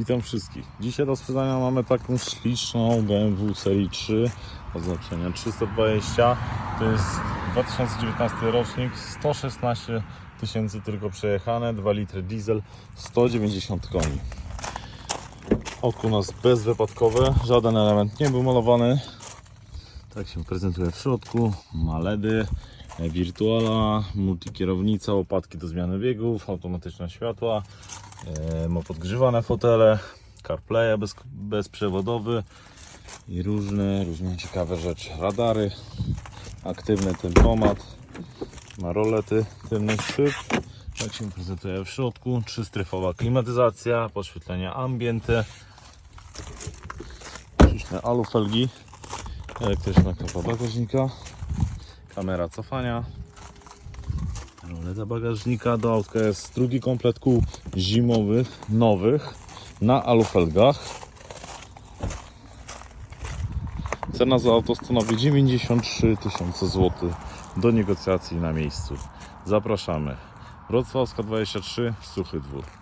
Witam wszystkich. Dzisiaj do sprzedania mamy taką śliczną BMW serii 3 oznaczenia 320. To jest 2019 rocznik, 116 tysięcy tylko przejechane, 2 litry diesel, 190 koni. Oko u nas bezwypadkowe, żaden element nie był malowany. Tak się prezentuje w środku. Ma LEDy, wirtuala, multikierownica, łopatki do zmiany biegów, automatyczne światła, ma podgrzewane fotele, CarPlaya bez, bezprzewodowy i różne, różne ciekawe rzeczy. Radary, aktywny tempomat, ma rolety, tylny szyb. Tak się prezentuje w środku. Trzystryfowa klimatyzacja, podświetlenia ambiente, śliczne alufelgi elektryczna klapa bagażnika, kamera cofania, roleta bagażnika, do autka jest drugi komplet kół zimowych, nowych, na alufelgach. Cena za auto stanowi 93 tysiące złotych do negocjacji na miejscu. Zapraszamy. Wrocławska 23, Suchy Dwór.